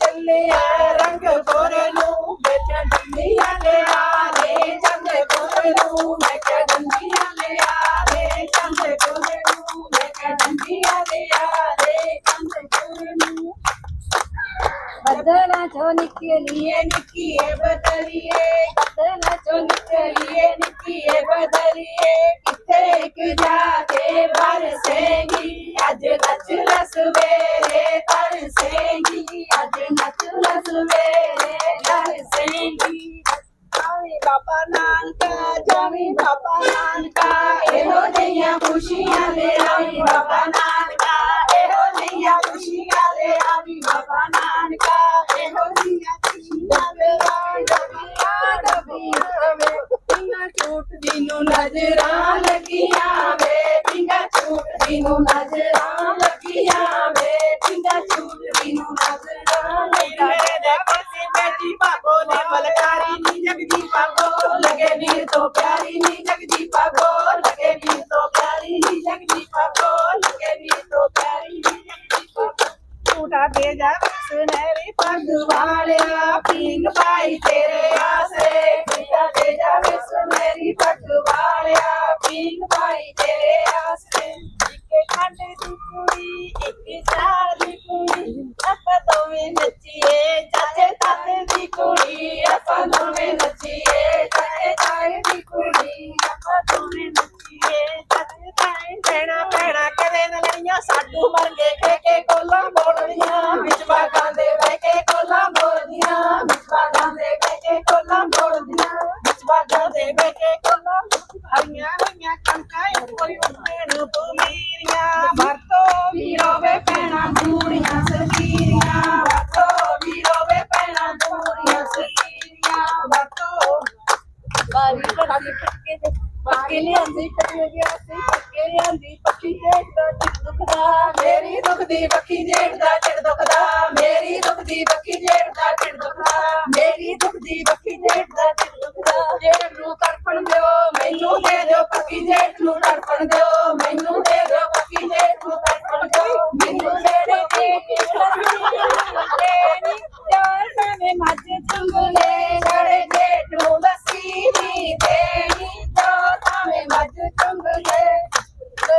ਚੱਲਿਆ ਰੰਗ ਗੋਰੇ ਨੂੰ ਵਿੱਚ ਡੰਡੀਆਂ ਲਿਆ ਰੇ ਚੰਦ ਗੋਰੇ ਨੂੰ, ਮੈਂ ਕਿਹਾ ਡੰਡੀਆਂ ਲਿਆ ਰੇ ਚੰਦ ਗੋਰੇ ਨੂੰ, ਮੈਂ ਕਿਹਾ ਡੰਡੀਆਂ ਲਿਆ ਚੰਦ ਗੋਰੇ ਨੂੰ। ਬੱਦਲਾਂ ਚੋਂ ਨਿਕਲੀਏ, ਨਿੱਕੀਏ ਬਦਲੀਏ, ਬੱਦਲਾਂ ਚੋਂ ਨਿਕਲੀਏ, ਨਿੱਕੀਏ ਬਦਲੀਏ ਕਿੱਥੇ ਜਾ ਕੇ ਬਰਸੇਗੀ ਅੱਜ ਨੱਚ ਸਵੇਰੇ ਤਰਸੇਗੀ ਅੱਜ ਨੱਚ ਲੈ ਸਵੇਰੇ ਤਰਸੇਗੀ ਜਾਵੀਂ ਬਾਬਾ ਨਾਨਕਾ, ਜਾਵੀਂ ਬਾਬਾ ਨਾਨਕਾ, ਇਹੋ ਜਿਹੀਆਂ ਖੁਸ਼ੀਆਂ ਲੈ ਆਵੀਂ ਬਾਬਾ ਨਾਨਕਾ, ਇਹੋ ਜਿਹੀਆਂ ਖੁਸ਼ੀਆਂ ਲੈ ਆਵੀਂ ਬਾਬਾ ਨਾਨਕਾ, ਇਹੋ ਜਿਹੀਆਂ ਖੁਸ਼ੀਆਂ ਲੈ ਆਵੀਂ ਦੁਨੀਆ ਨਵੀਂ ਹੋਵੇ ਪਿੰਗਾ ਝੂਟਦੀ ਨੂੰ ਨਜ਼ਰਾਂ ਲੱਗੀਆਂ ਨੀ ਜਗਦੀ ਬਾਬੋ ਲਗੇ ਵੀਰ ਤੋਂ ਪਿਆਰੀ ਬਾਰੀ ਪੱਕੇ ਪੱਕੇ ਲਿਆਂਦੀ ਪੱਕੇ ਗਿਆ ਸੀ ਪੱਕੇ ਲਿਆਂਦੀ ਪੱਕੀ ਜੇਠ ਦਾ ਦੁਖਦਾ। ਮੇਰੀ ਦੁਖਦੀ ਪੱਕੀ ਜੇਠ ਦਾ ਚਿੱਤ ਦੁਖਦਾ। ਮੇਰੀ ਦੁਖਦੀ ਪੱਕੀ ਜੇਠ ਦਾ ਚਿੱਤ ਦੁਖਦਾ। ਮੇਰੀ ਦੁਖਦੀ ਪੱਕੀ ਜੇਠ ਦਾ ਚਿੱਤ ਦੁਖਦਾ। ਜੇਠ ਨੂੰ ਤੜਪਣ ਦਿਓ, ਮੈਨੂੰ ਦੇ ਦਿਓ ਪੱਕੀ ਜੇਠ ਨੂੰ ਤੜਪਣ ਦਿਓ, ਮੈਨੂੰ ਦੇ ਦਿਓ ਮੱਝ ਚੁੰਗਲੇ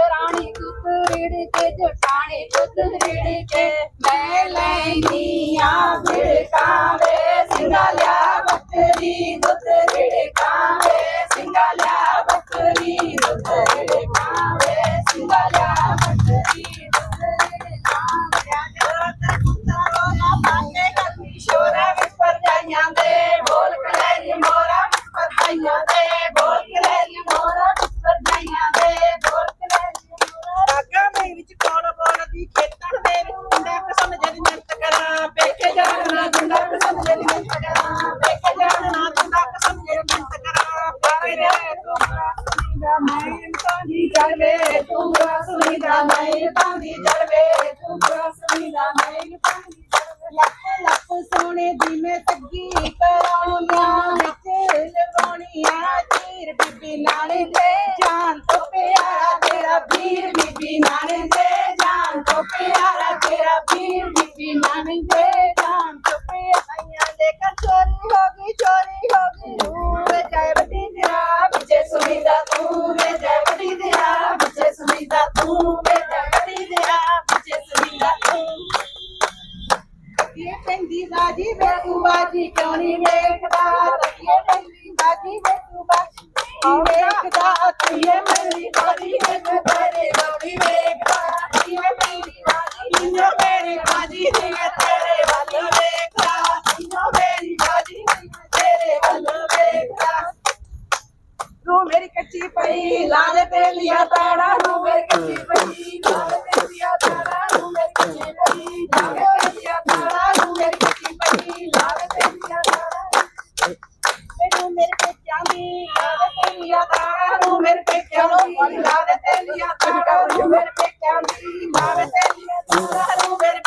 ਰਾਣੀ ਦੁੱਧ ਰੇੜ ਕੇ ਜਟਾਣੇ ਦੁੱਧ ਕੇ। ਮੈਂ ਲੈਣੀ ਆ ਵਿੜਕਾਵੇ ਸਿੰਘਾਲਿਆ ਬੱਕਰੀ ਦੁੱਧ ਰਿੜਕਾਵੇ ਸਿੰਘਾਲਿਆ ਬੱਕਰੀ ਦੁੱਧ ਚੜਵੇ ਤੂੰ ਬੜਾ ਸੁਣੀਦਾ ਮੈਂ ਤਾਂ ਦੀ ਚੜਵੇ ਤੂੰ ਬੜਾ ਸੁਣੀਦਾ ਮੈਂ ਤਾਂ ਦੀ ਚੜਵੇ ਲੱਖ ਲੱਖ ਸੋਨੇ ਦੀ ਮੈਂ ਸੱਗੀ ਕਰਾਉਣੀਆਂ ਵਿੱਚ ਲਵਾਉਣੀਆਂ ਚੀਰ ਬੀਬੀ ਨਾਲੇ ਤੇ ਜਾਨ ਤੋਂ ਪਿਆਰਾ ਤੇਰਾ ਵੀਰ ਬੀਬੀ ਨਾਲੇ ਬਾਜੀ ਕਿਉਂ ਨਹੀਂ ਵੇਖਦਾ ਤਕੀਏ ਪੈਂਦੀ ਬਾਜੀ ਵੇ ਤੂੰ ਬਾਜੀ ਵੇਖਦਾ ਤਕੀਏ ਮੇਰੀ ਬਾਜੀ ਵੇ ਮੈਂ ਤੇਰੇ ਗੌੜੀ ਵੇਖਦਾ ਤਕੀਏ ਮੇਰੀ ਬਾਜੀ ਨੀ ਮੇਰੀ ਬਾਜੀ ਨੀ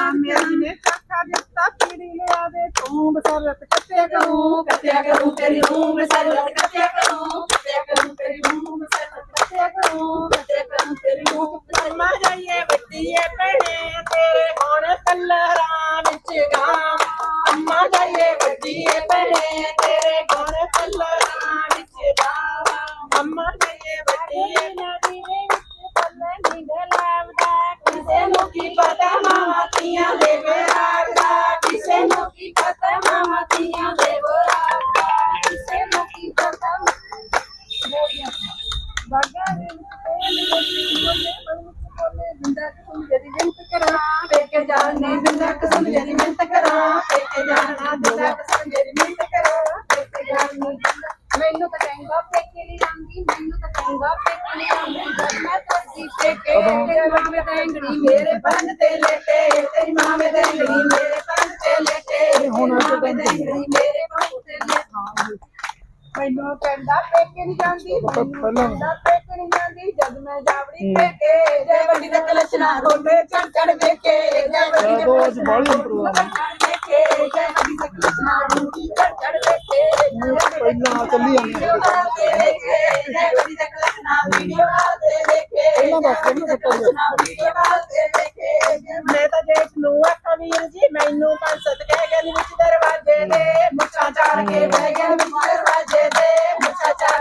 ਮੇਰੇ ਪੇਕਿਆਂ ਦੀ ਲਾਲ ਤੇ ਲਿਆ ਤਾੜਾ ਨੂੰ ਮੇਰੇ ਪੇਕਿਆਂ ਦੀ ਲਾਲ ਸੋਨੇ ਦੀਆਂ ਮੇਖਾਂ ਮਾਂ ਤੈਨੂੰ ਯਾਦ ਕਰਾਂ ਮੈਂ ਚੱਲ ਕੇ ਵੱਲ ਵੇਖਾਂ ਮੈਂ ਤੈਨੂੰ ਯਾਦ ਕਰਾਂ ਮੈਂ ਚੱਲ ਕੇ ਵੱਲ ਵੇਖਾਂ ਮੈਂ ਤੈਨੂੰ ਯਾਦ ਕਰਾਂ ਮੈਂ ਚੱਲ ਕੇ ਵੱਲ ਵੇਖਾਂ ਮੈਂ ਤੈਨੂੰ ਮਾਂ ਯਾਦ ਮੇਰੀ ਨੇ ਕਾਕਾ ਦਿੱਤਾ ਪੀੜੀ ਲਿਆ ਦੇ ਤੂੰ ਬਸਰਤ ਕੱਟਿਆ ਕਰੂੰ ਕੱਟਿਆ ਕਰੂੰ ਤੇਰੀ ਰੂਹ ਮੈਂ ਸਰਲਤ ਕੱਟਿਆ ਕਰੂੰ ਕੱਟਿਆ ਕਰੂੰ ਤੇਰੀ ਰੂਹ ਮੈਂ ਸਰਲਤ ਕੱਟਿਆ ਕਰੂੰ ਕੱਟਿਆ ਕਰੂੰ ਤੇਰੀ ਰੂਹ ਮੈਂ ਸਰਲਤ ਅੰਮਾ ਜਾਈਏ ਵੱਡੀਏ ਭੈਣੇ ਤੇਰੇ ਹੁਣ ਕਲਰਾਂ ਵਿੱਚ ਗਾਵਾਂ। ਅੰਮਾ ਜਾਈਏ ਵੱਡੀਏ ਮੈਨੂੰ ਤਾਂ ਕਹਿੰਦਾ ਪੇਕੇ ਨਹੀਂ ਜਾਂਦੀ ਮੈਨੂੰ ਤਾਂ ਕਹਿੰਦਾ ਪੇਕੇ ਨਹੀਂ ਜਾਂਦੀ। ਜਦ ਮੈਂ ਤਰਸੀ ਪੇਕੇ ਤੇਰੇ ਵੱਡੇ ਤੈਂਗੜੀ ਮੇਰੇ ਬੰਨ ਤੇ ਲੇਟੇ ਤੇਰੀ ਮਾਂ ਵੇ ਦੇਂਗੜੀ ਮੇਰੇ ਬੰਨ ਤੇ ਲੇਟੇ ਹੁਣ ਤੇ ਦੇਂਗੜੀ ਮੇਰੇ ਬੰਨ ਤੇ ਲੇਟੇ। ਮੈਨੂੰ ਕਹਿੰਦਾ ਪੇਕੇ ਨਹੀਂ ਜਾਂਦੀ ਮੈਨੂੰ ਕਹਿੰਦਾ ਪੇਕੇ ਨਹੀਂ ਜਾਂਦੀ। ਜਦ ਮੈਂ ਜਾਵੜੀ ਪੇਕੇ ਜੈ ਵੱਡੀ ਦਾ ਕਲਚਨਾ ਰੋਲੇ ਚੜ ਚੜ ਵੇਖੇ ਜੈ ਵੱਡੀ ਦਾ ਕਲਚਨਾ ਰੋਲੇ ਪਹਿਲਾਂ ਚੱਲੀ ਜਾਂਦੀ ਪਹਿਲਾਂ ਦੱਸ ਦੇ ਨਾ ਮੈਂ ਤਾਂ ਜੇਠ ਨੂੰ ਆਖਾਂ ਵੀਰ ਜੀ, ਮੈਨੂੰ ਪੰਸਤ ਕਹਿ ਗਏ ਵਿੱਚ ਦਰਵਾਜ਼ੇ ਦੇ, ਮੁੱਛਾਂ ਚਾੜ ਕੇ ਬਹਿ ਗਿਆ ਵਿੱਚ ਦਰਵਾਜ਼ੇ ਦੇ ਮੁੱਛਾਂ ਚਾੜ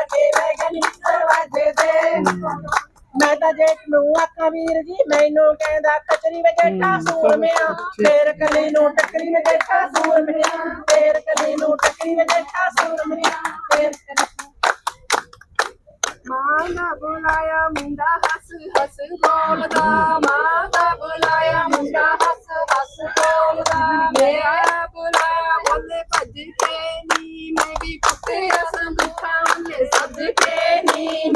ਵੀਰ ਜੀ ਮੈਨੂੰ ਕਹਿੰਦਾ ਕਚਰੀ ਵਜੇਟਾ ਸੂਰ ਮਿਆ। ਫੇਰ ਕਲੀ ਨੂੰ ਟੱਕਰੀ ਵਜੇਟਾ ਸੂਰ ਮਿਆ। ਫੇਰ ਕਲੀ ਨੂੰ ਟੱਕਰੀ ਵਜੇਟਾ ਸੂਰ ਮਿਆ। ਫੇਰ ਮਾਂ ਦਾ ਬੁਲਾਇਆ ਮੁੰਡਾ ਹੱਸ ਹੱਸ ਬੋਲਦਾ। ਮਾਂ ਦਾ ਬੁਲਾਇਆ ਮੁੰਡਾ ਹੱਸ ਹੱਸ ਬੋਲਦਾ। ਮੇਰਾ ਬੁਲਾਇਆ ਬੋਲੇ ਭੱਜ ਕੇ ਨੀ। ਮੈਂ ਵੀ ਕੁੱਤਿਆ ਸੰਦੂਖਾਂ ਵਾਲੇ ਸੱਜ ਕੇ ਨੀ।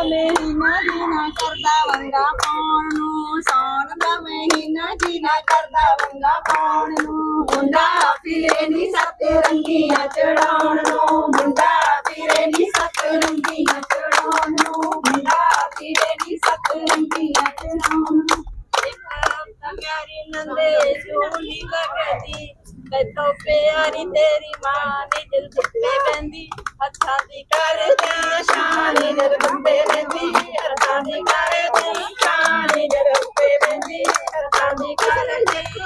ਦਾ ਮਹੀਨਾ ਜੀਨਾ ਕਰਦਾ ਵੰਗਾ ਪਾਉਣ ਨੂੰ, ਸੌਣ ਦਾ ਮਹੀਨਾ ਜੀਣਾ ਕਰਦਾ ਵੰਗਾ ਪਾਉਣ ਨੂੰ। ਮੁੰਡਾ ਫਿਰੇ ਨੀ ਸੱਤ ਰੰਗੀਆਂ ਚੜਾਉਣ ਨੂੰ, ਮੁੰਡਾ ਤੇਰੀ ਮਾਂ ਨੇ ਦਿਲ ਗੁੱਟੇ ਪੈਂਦੀ ਹੱਥਾਂ ਦੀ ਕਰਦੀ ਸ਼ਾਨ ਜਦ ਗੁੱਟੇ ਪੈਂਦੀ ਹੱਥਾਂ ਦੀ ਕਰਦੀ ਸ਼ਾਨ ਜਦ ਗੁੱਟੇ ਪੈਂਦੀ ਹੱਥਾਂ ਦੀ ਕਰਦੀ